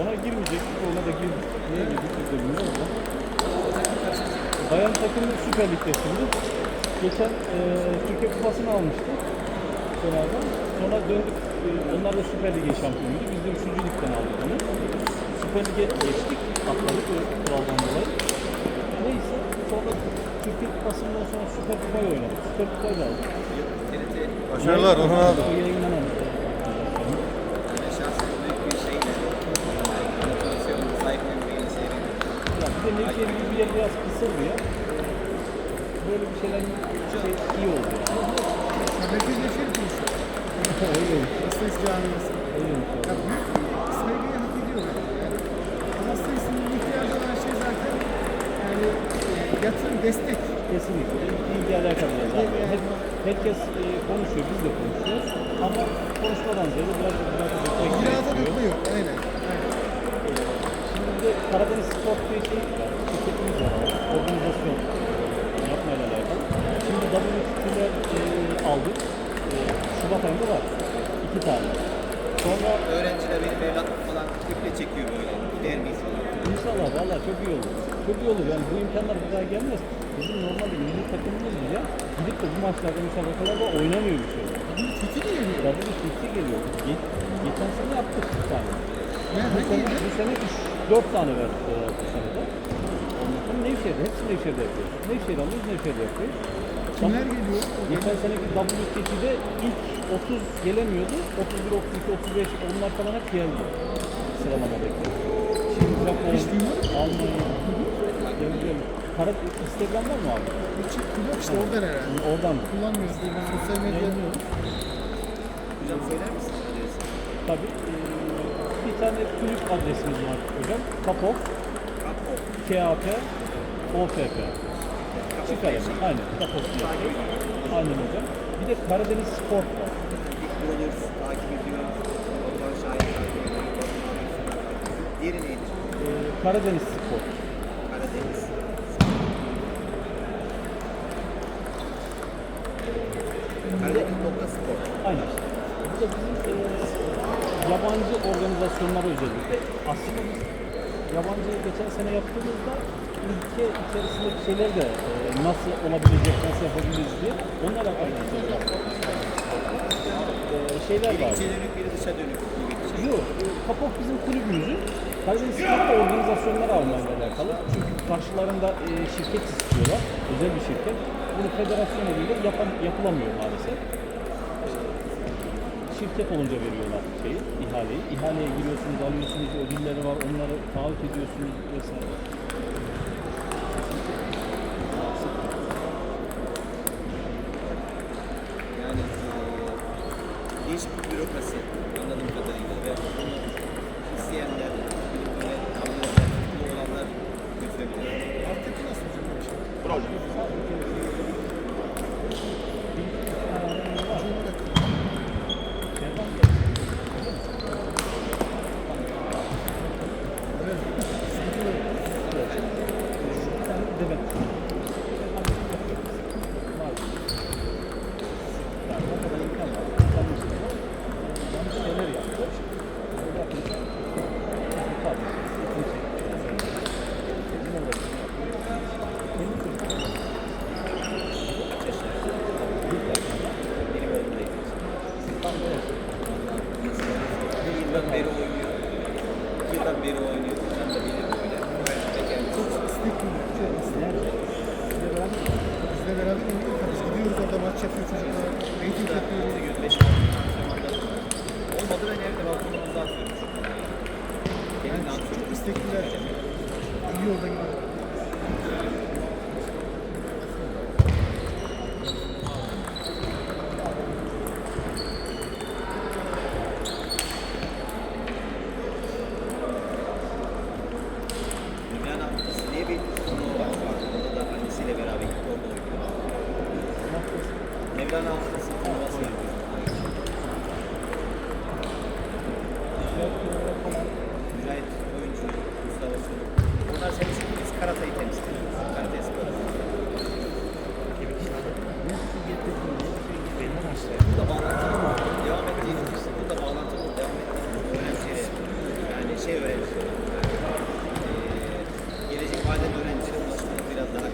Ona girmeyecektik, ona da girdik. Niye girdik biz de bilmiyoruz da. Bayan takımı Süper Lig'de şimdi. Geçen e, Türkiye Kupası'nı almıştı. Fener'den. Sonra döndük. e, onlar da Süper Lig'e şampiyonuydu. Biz de 3. Lig'den aldık onu. Süper Lig'e geçtik. Atladık o kuraldan dolayı. Neyse. Sonra Türkiye Kupası'ndan sonra Süper Kupa'yı oynadık. Süper Kupa'yı da aldık. Başarılar Orhan abi. O yayınlanan. böyle şahsen büyük bir şeyle motivasyonu sahiplenmeyi seviyorum. Nevşehir gibi bir yer biraz kısır bir yer. Böyle bir şeyler şey, iyi oldu. Merkez Nevşehir konuşuyor. Öyleymiş. Hastayız camiası. Öyleymiş. Ya büyük saygıyı hak ediyor bence. Yani Hastayısının ihtiyacı olan şey zaten yani yatırım, destek. Kesinlikle. İlgi alakalı zaten. Yani- Hep, herkes e, konuşuyor, biz de konuşuyoruz. Ama konuşmadan ziyade biraz biraz İcraata gerekiyor. dokunuyor. Aynen. Aynen. Şimdi Karadeniz Spor diye şey var. Şirketimiz var. Organizasyon yapmayla alakalı. Şimdi WT'ler e, aldık. E, Şubat ayında var. İki tane. Sonra Öğrenciler benim evlatlık falan iple çekiyor böyle. Gider miyiz. İnşallah valla çok iyi olur. Çok iyi olur yani bu imkanlar bir daha gelmez. Bizim normalde milli takımımız bile gidip de bu maçlarda müsabakalarda oynamıyor bir şey. Bu fikir geliyor. Bir fikri geliyor. Ge- geçen sene yaptık bir tane. Ya Bu sene, bu sene üç, dört tane verdik e, bu sene de. Ondan sonra Nevşehir'de, hepsi Nevşehir'de yapıyoruz. Nevşehir alıyoruz, Nevşehir'de yapıyoruz. Kimler geliyor? Geçen seneki WTC'de ilk 30 gelemiyordu. 31, 32, 35 onlar falan hep geldi. Sıralamadaki. Şimdi Japon, Hiç duymadım. Almanya. Geleceğim. Para Instagram var mı abi? Çık yok işte oradan herhalde. Oradan. Kullanmıyoruz. Sosyal medya. Hocam söyler misin adresi? Tabii. Ee, bir tane kulüp adresimiz var hocam. Kapok, Kapok. KAP, OFP. Çıkarım. Aynen. Kapok diye. Aynen hocam. Bir de Karadeniz Sport var. Brothers takip ediyoruz. Oradan şahit takip ediyoruz. Neydi? Karadeniz Spor. Karadeniz. Karadeniz nokta spor. Aynen. Bu da bizim e, yabancı organizasyonlara özellikle. Aslında biz yabancı geçen sene yaptığımızda ülke içerisindeki şeyler de e, nasıl olabilecek, nasıl yapabiliriz diye onlarla alakalı şey yaptık. E, şeyler Biri var. dönük, biri dışa dönük şey. Yok, Kapok bizim kulübümüzün Karadeniz Spor'da organizasyonlar almayla alakalı. Çünkü karşılarında e, şirket istiyorlar, özel bir şirket. Bunu federasyon eliyle yapan, yapılamıyor maalesef. Şirket olunca veriyorlar şeyi, ihaleyi. İhaleye giriyorsunuz, alıyorsunuz, ödülleri var, onları taahhüt ediyorsunuz vesaire.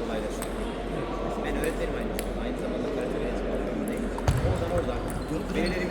kolaylaşıyor. Ben öğretmenim aynı zamanda. Aynı zamanda karate öğretmenim. O zaman orada belirli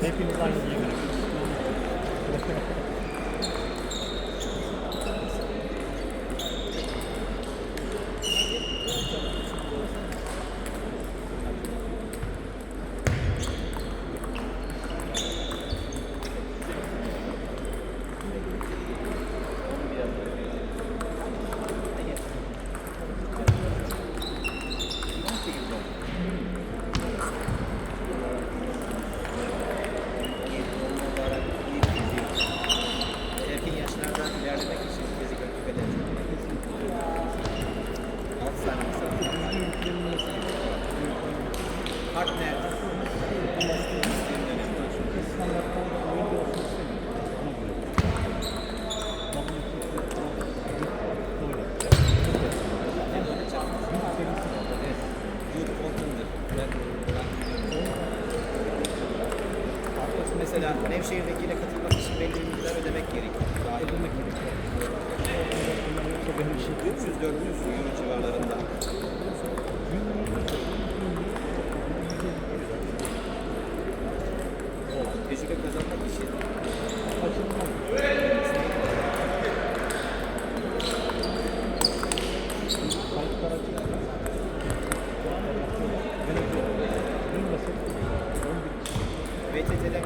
Hepimiz aynı yere Magnet.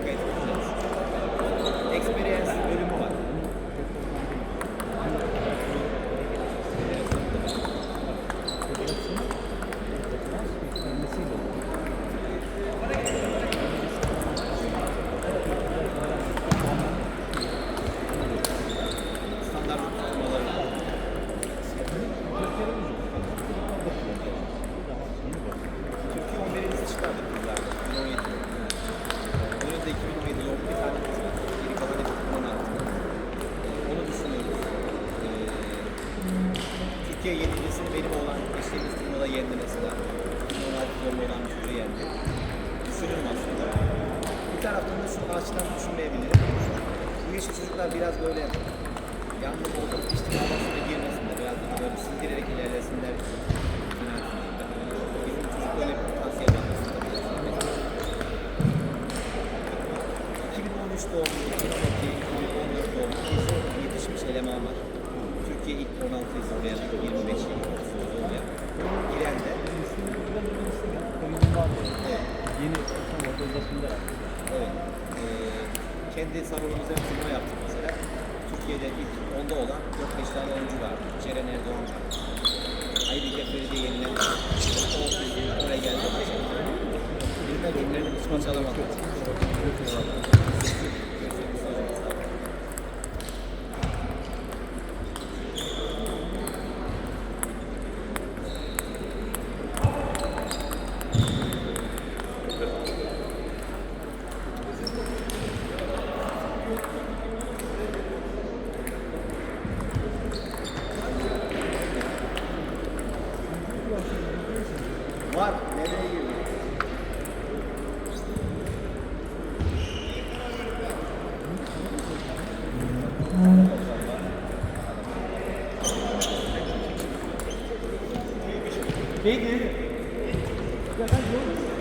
Okay. yerde mesela. Normalde zorlayan bir ürü yerde. Düşünürüm aslında. Bir taraftan da şu ağaçtan düşünmeyebilirim. Bu yaşı çocuklar biraz böyle yalnız olup içtim havasına girmesinler. Biraz böyle sindirerek ilerlesinler. Bizim çocuk böyle kendi salonumuzda turnuva yaptık mesela. Türkiye'de ilk onda olan 4-5 tane oyuncu vardı. Ceren Erdoğan var. Ayrıca Feride yenilen oraya geldi. Birinden yenilerini hiç maç alamadı. Neydi? Ya ben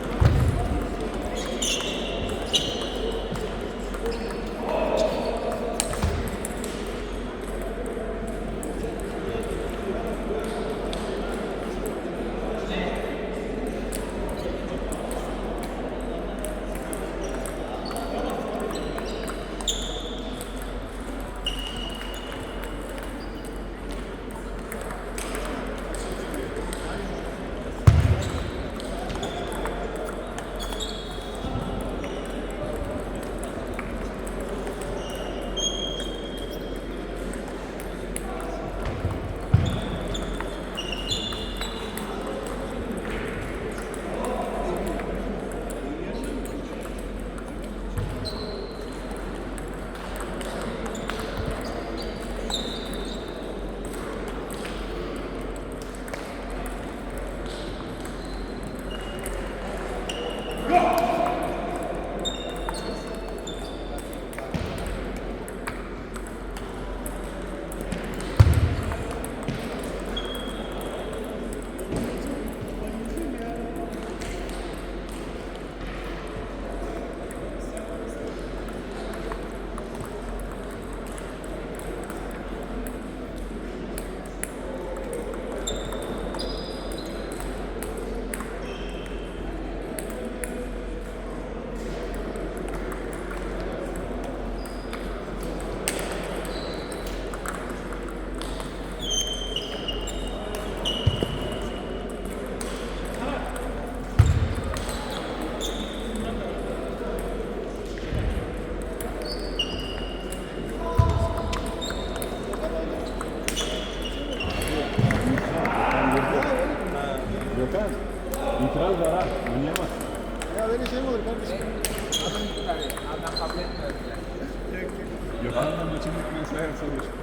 Йоганна нічим не кінцем сонечко.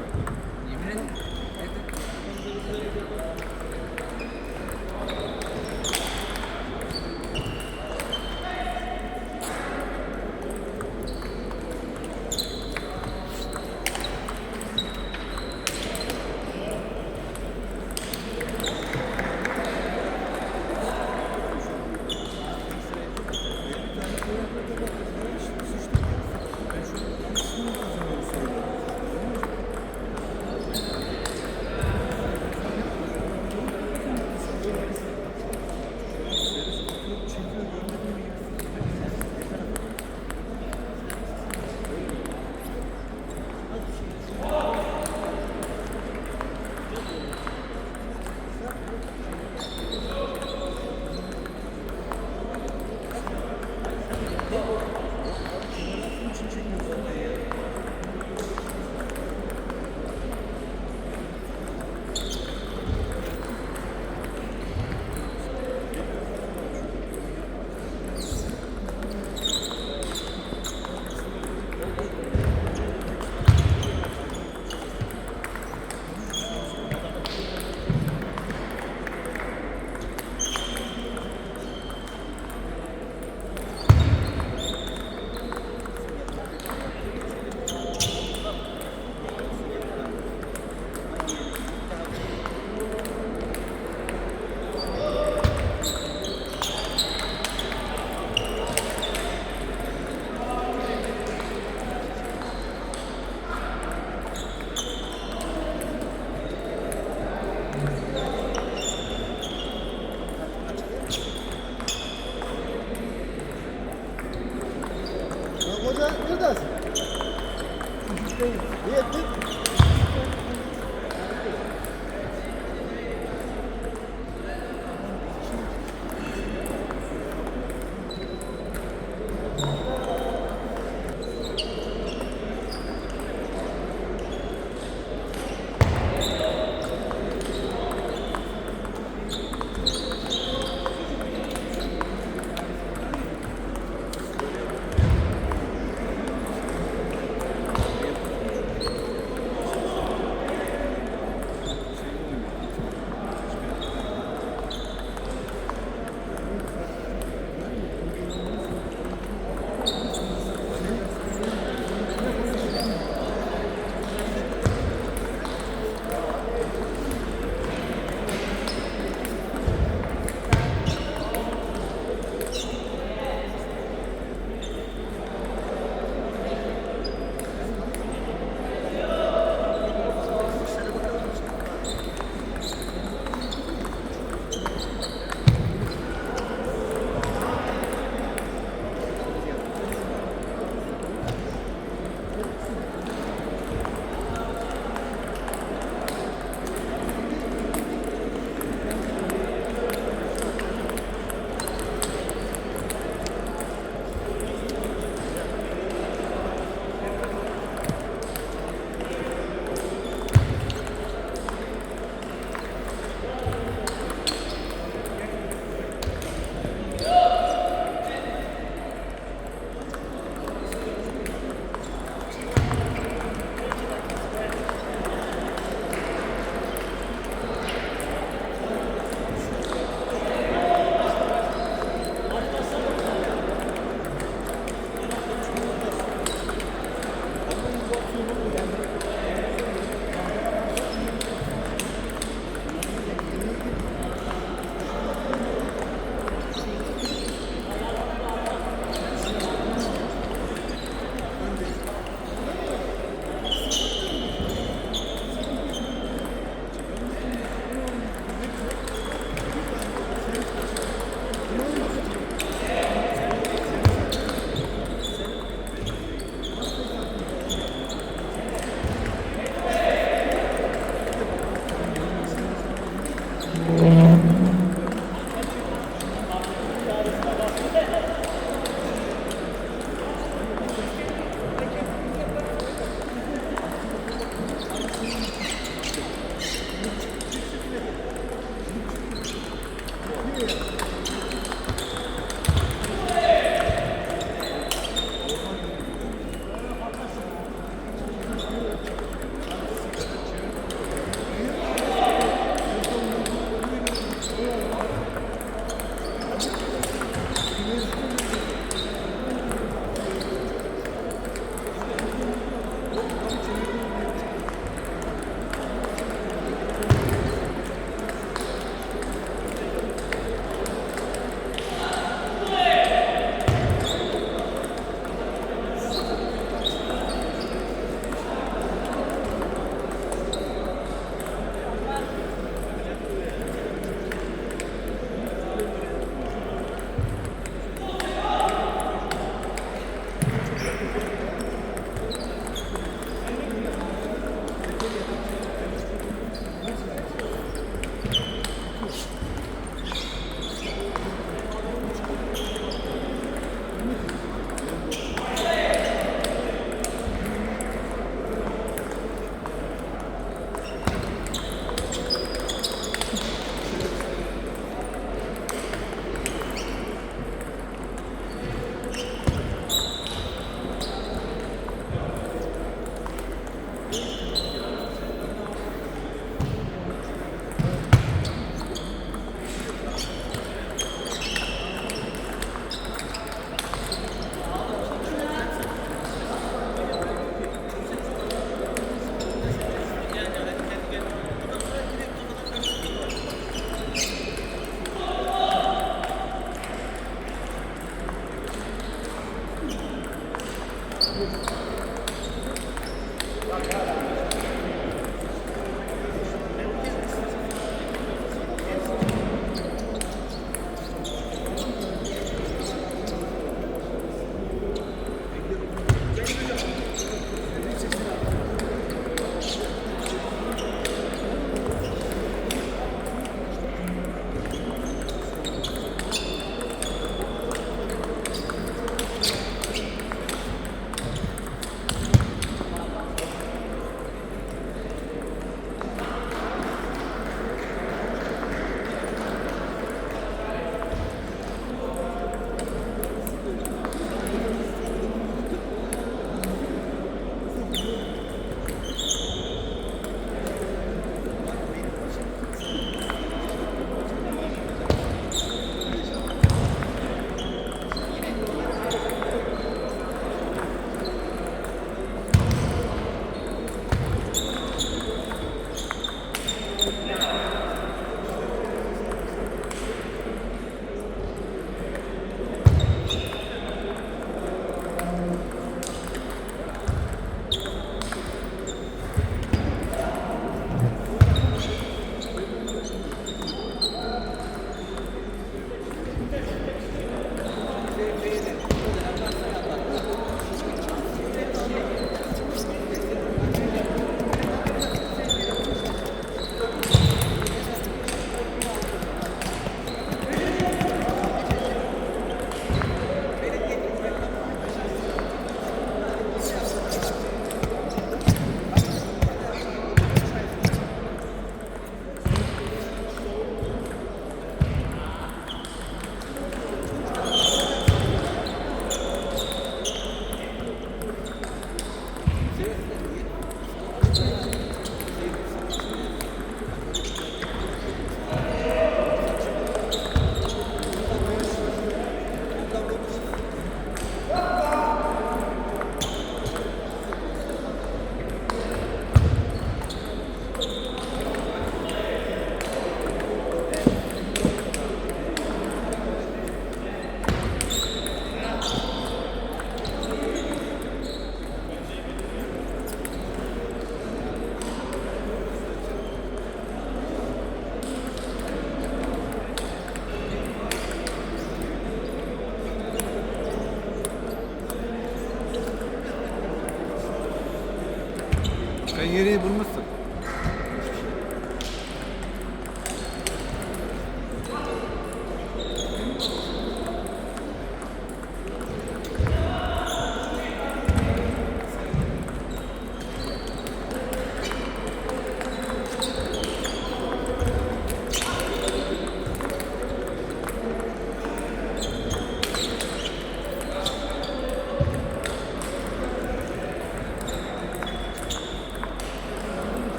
Sen yeri bulmuşsun.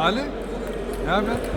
Salih, ne haber?